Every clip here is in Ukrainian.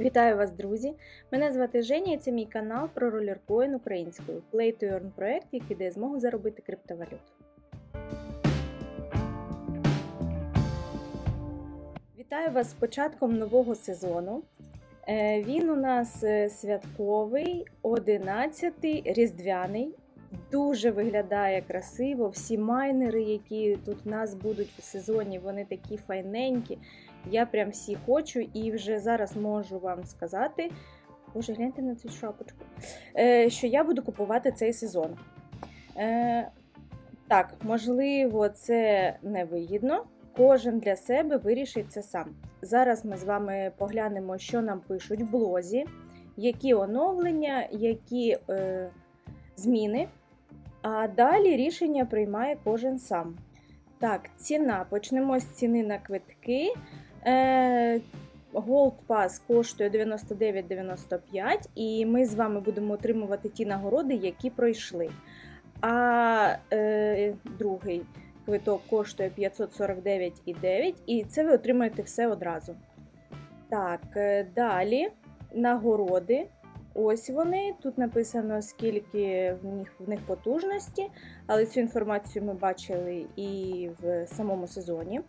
Вітаю вас, друзі! Мене звати Женя і це мій канал про ролеркоін українською. Play to Earn проект, який дає змогу заробити криптовалюту. Вітаю вас з початком нового сезону. Е, Він у нас е, святковий, 11-й, різдвяний. Дуже виглядає красиво. Всі майнери, які тут у нас будуть в сезоні, вони такі файненькі. Я прям всі хочу і вже зараз можу вам сказати. Боже, гляньте на цю шапочку. Е, що я буду купувати цей сезон. Е, так, можливо, це невигідно. Кожен для себе вирішить це сам. Зараз ми з вами поглянемо, що нам пишуть в блозі, які оновлення, які е, зміни. А далі рішення приймає кожен сам. Так, ціна. Почнемо з ціни на квитки. Е, Gold Pass коштує 99,95, і ми з вами будемо отримувати ті нагороди, які пройшли. А е, другий квиток коштує 549,9, і це ви отримаєте все одразу. Так, е, далі нагороди. Ось вони. Тут написано, скільки в них, в них потужності, але цю інформацію ми бачили і в самому сезоні.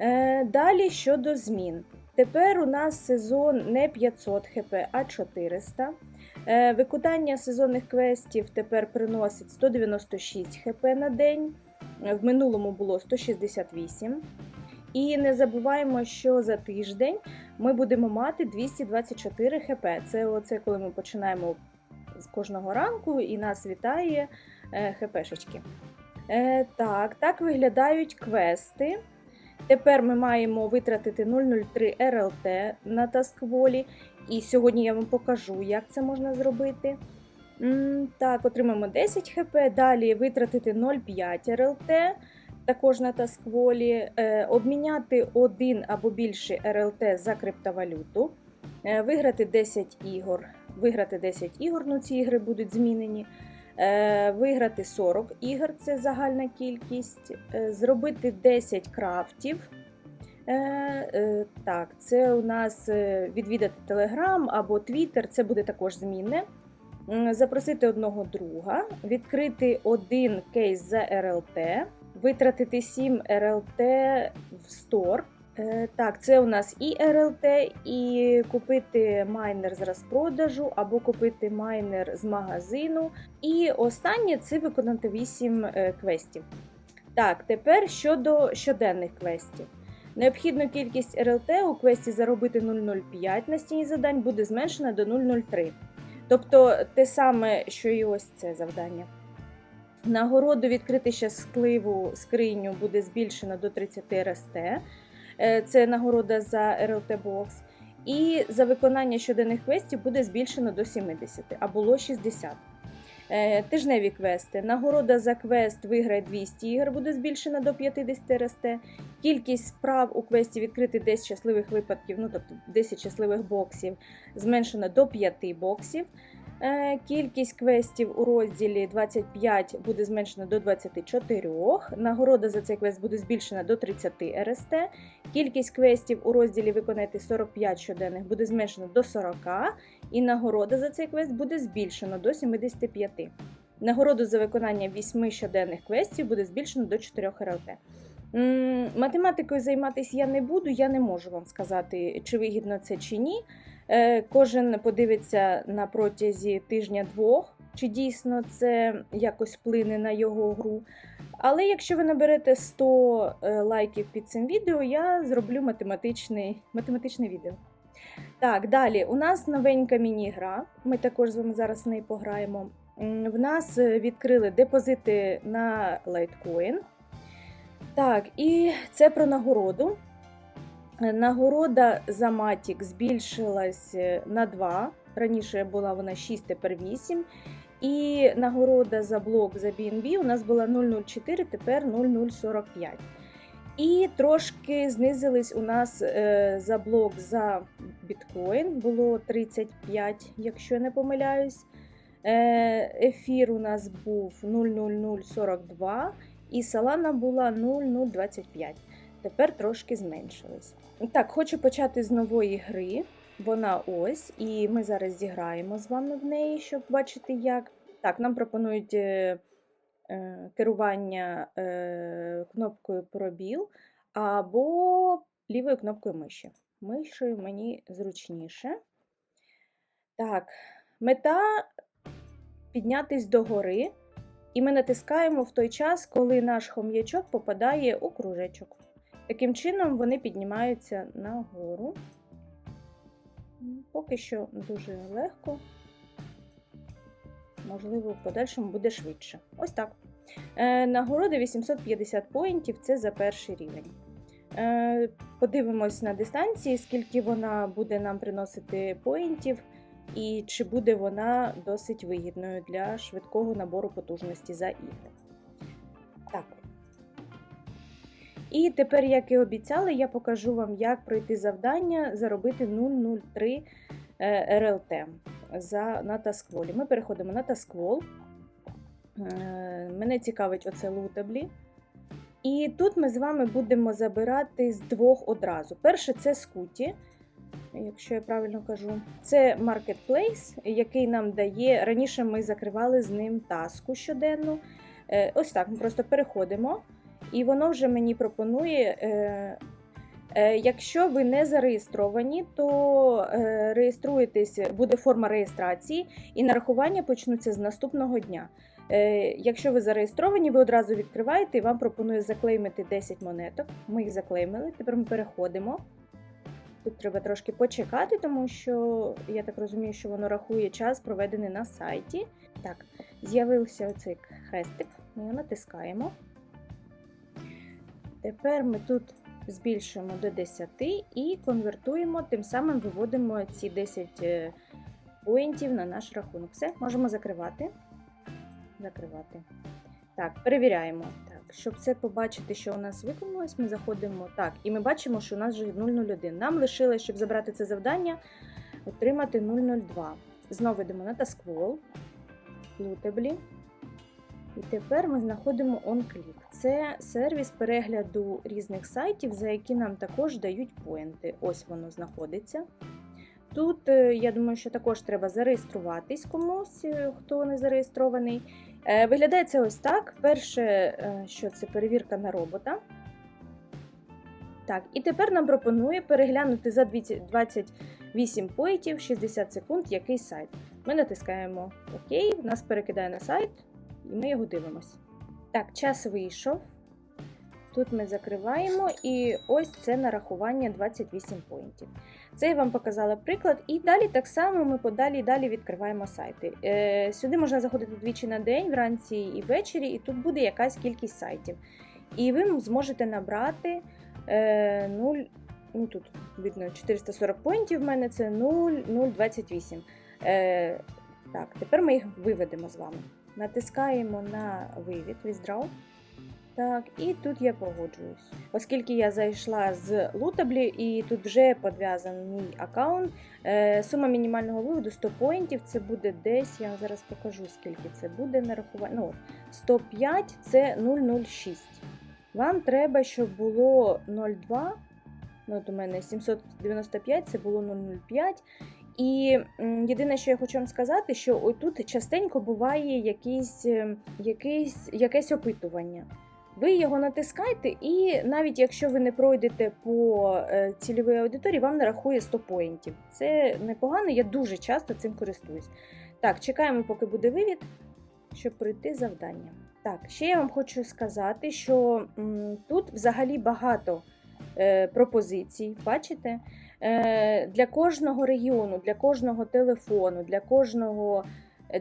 Е, Далі щодо змін. Тепер у нас сезон не 500 хп, а 400. Е, Виконання сезонних квестів тепер приносить 196 хп на день. Е, В минулому було 168. І не забуваємо, що за тиждень ми будемо мати 224 хп. Це оце коли ми починаємо з кожного ранку і нас вітає хпшечки. Так, так виглядають квести. Тепер ми маємо витратити 003 РЛТ на таскволі. І сьогодні я вам покажу, як це можна зробити. Так, отримаємо 10 хп. Далі витратити 0,5 РЛТ, також на таскволі. Е, Обміняти один або більше РЛТ за криптовалюту. Е, Виграти 10 ігор. Виграти 10 ігор, ну ці ігри будуть змінені. Е, Виграти 40 ігор це загальна кількість. Е, Зробити 10 крафтів. Е, Так, це у нас відвідати Telegram або Twitter, це буде також змінне. Запросити одного друга, відкрити один кейс за РЛТ, витратити 7 РЛТ в стор. Е, Так, це у нас і РЛТ, і купити майнер з розпродажу, або купити майнер з магазину. І останнє це виконати 8 е, квестів. Так, тепер щодо щоденних квестів. Необхідну кількість РЛТ у квесті заробити 0,05 на стіні завдань буде зменшена до 0,03. Тобто те саме, що і ось це завдання. Нагороду відкрити щасливу скриню буде збільшено до 30 РСТ. Е, Це нагорода за РЛТ Бокс. І за виконання щоденних квестів буде збільшено до 70, а було 60. Е, Тижневі квести. Нагорода за квест виграє 200 ігор, буде збільшена до 50 РСТ. Кількість справ у квесті відкрити 10 щасливих випадків, ну тобто 10 щасливих боксів, зменшена до 5 боксів. Е, Кількість квестів у розділі 25 буде зменшена до 24. Нагорода за цей квест буде збільшена до 30 РСТ. Кількість квестів у розділі виконати 45 щоденних буде зменшена до 40. І нагорода за цей квест буде збільшено до 75. Нагороду за виконання 8 щоденних квестів буде збільшено до 4 РЛТ. Математикою займатися я не буду, я не можу вам сказати, чи вигідно це чи ні. Е, Кожен подивиться на протязі тижня-двох, чи дійсно це якось вплине на його гру. Але якщо ви наберете 100 е, лайків під цим відео, я зроблю математичний, математичне відео. Так, далі у нас новенька міні-гра. Ми також з вами зараз в неї пограємо. В нас е, відкрили депозити на Litecoin. Так, і це про нагороду. Нагорода за Matic збільшилась е, на 2. Раніше була вона 6, тепер 8. І нагорода за блок за BNB у нас була 0,04, тепер 0,045. І трошки знизились у нас е, за блок за біткоін, було 35, якщо я не помиляюсь. Е, ефір у нас був 0,0042 і Solana була 0,025. Тепер трошки зменшились. Так, хочу почати з нової гри. Вона ось, і ми зараз зіграємо з вами в неї, щоб бачити, як. Так, нам пропонують е, е, керування е, кнопкою пробіл або лівою кнопкою миші. Мишею мені зручніше. Так, мета піднятись догори, і ми натискаємо в той час, коли наш хом'ячок попадає у кружечок. Таким чином вони піднімаються нагору. Поки що дуже легко. Можливо, в подальшому буде швидше. Ось так. Е, нагороди 850 поінтів це за перший рівень. Е, подивимось на дистанції, скільки вона буде нам приносити поінтів, і чи буде вона досить вигідною для швидкого набору потужності за ігри. І тепер, як і обіцяли, я покажу вам, як пройти завдання заробити 003 е, РЛТ за, на таскволі. Ми переходимо на тасквол. Е, Мене цікавить оце лутаблі. І тут ми з вами будемо забирати з двох одразу. Перше це скуті, якщо я правильно кажу. Це маркетплейс, який нам дає. Раніше ми закривали з ним таску щоденну. Е, Ось так, ми просто переходимо, і воно вже мені пропонує. е, е, Якщо ви не зареєстровані, то е, реєструєтесь, буде форма реєстрації, і нарахування почнуться з наступного дня. Е, Якщо ви зареєстровані, ви одразу відкриваєте і вам пропонує заклеймити 10 монеток. Ми їх заклеймили. Тепер ми переходимо. Тут треба трошки почекати, тому що я так розумію, що воно рахує час, проведений на сайті. Так, з'явився оцей хрестик. Ми його натискаємо. Тепер ми тут збільшуємо до 10 і конвертуємо, тим самим виводимо ці 10 е, поінтів на наш рахунок. Все, можемо закривати. Закривати. Так, перевіряємо. Так, щоб це побачити, що у нас виконалось, ми заходимо. Так, і ми бачимо, що у нас вже 001. Нам лишилось, щоб забрати це завдання, отримати 002. Знову йдемо на тасквол, лутеблі. І тепер ми знаходимо OnClick. Це сервіс перегляду різних сайтів, за які нам також дають поінти. Ось воно знаходиться. Тут, е, я думаю, що також треба зареєструватись комусь, е, хто не зареєстрований. Е, Виглядає це ось так. Перше, що це перевірка на робота. Так, і тепер нам пропонує переглянути за 28 поїтів 60 секунд якийсь сайт. Ми натискаємо ОК, нас перекидає на сайт, і ми його дивимося. Так, час вийшов. Тут ми закриваємо, і ось це нарахування 28 поінтів. Це я вам показала приклад. І далі так само ми подалі і далі відкриваємо сайти. Е, сюди можна заходити двічі на день, вранці і ввечері, і тут буде якась кількість сайтів. І ви зможете набрати е, 0, ну тут видно 440 поінтів в мене це 0,028. Е, так, тепер ми їх виведемо з вами. Натискаємо на вивід Withdraw. Так, і тут я погоджуюсь. Оскільки я зайшла з лутаблі, і тут вже підв'язаний мій аккаунт. Е, сума мінімального виводу 100 поінтів. Це буде десь, я вам зараз покажу, скільки це буде нарахування. Ну, 105 це 006. Вам треба, щоб було 0,2. Ну, от у мене 795, це було 0,05. І єдине, що я хочу вам сказати, що отут частенько буває якийсь, е, якийсь, якесь опитування. Ви його натискаєте, і навіть якщо ви не пройдете по е, цільовій аудиторії, вам нарахує 100 поінтів. Це непогано, я дуже часто цим користуюсь. Так, чекаємо, поки буде вивід, щоб пройти завдання. Так, ще я вам хочу сказати, що м, тут взагалі багато е, пропозицій, бачите? Е, для кожного регіону, для кожного телефону, для кожного.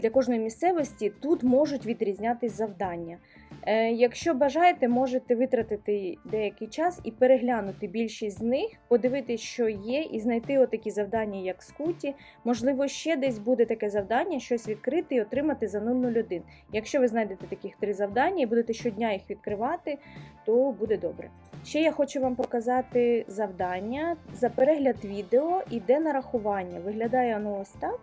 Для кожної місцевості тут можуть відрізнятись завдання. Е, Якщо бажаєте, можете витратити деякий час і переглянути більшість з них, подивитись, що є, і знайти отакі завдання, як скуті. Можливо, ще десь буде таке завдання, щось відкрити і отримати за 001. Якщо ви знайдете таких три завдання і будете щодня їх відкривати, то буде добре. Ще я хочу вам показати завдання за перегляд відео іде нарахування. Виглядає воно ось так.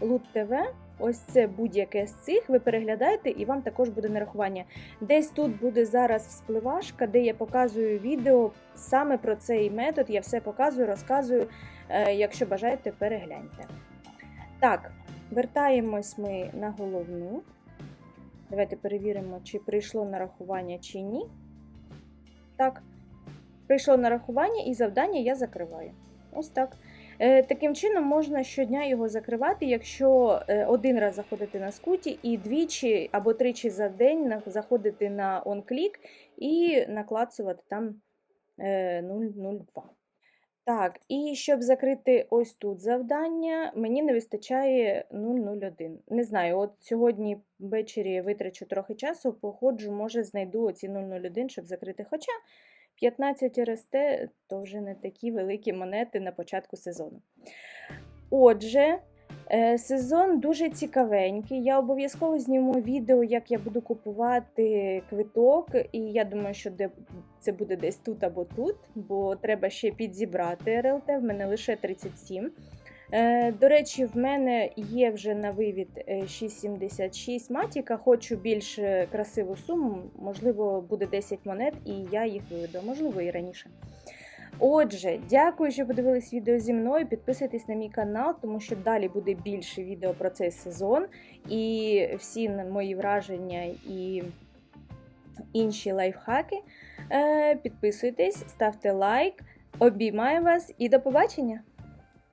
Лут ТВ. Ось це будь-яке з цих. Ви переглядаєте, і вам також буде нарахування. Десь тут буде зараз вспливашка, де я показую відео саме про цей метод. Я все показую, розказую. Е, Якщо бажаєте, перегляньте. Так, вертаємось ми на головну. Давайте перевіримо, чи прийшло нарахування, чи ні. Так, прийшло нарахування і завдання я закриваю. Ось так. Е, Таким чином можна щодня його закривати, якщо е, один раз заходити на скуті і двічі або тричі за день заходити на OnClick і наклацувати там е, 002. Так, і щоб закрити ось тут завдання, мені не вистачає 001. Не знаю, от сьогодні ввечері витрачу трохи часу, походжу, може знайду оці 001, щоб закрити. Хоча 15 РСТ то вже не такі великі монети на початку сезону. Отже, е, сезон дуже цікавенький. Я обов'язково зніму відео, як я буду купувати квиток, і я думаю, що це буде десь тут або тут, бо треба ще підзібрати РЛТ. В мене лише 37. Е, До речі, в мене є вже на вивід е, 6,76 матіка. Хочу більш е, красиву суму. Можливо, буде 10 монет, і я їх виведу, можливо, і раніше. Отже, дякую, що подивились відео зі мною. Підписуйтесь на мій канал, тому що далі буде більше відео про цей сезон. І всі мої враження і інші лайфхаки. Е, Підписуйтесь, ставте лайк, обіймаю вас і до побачення!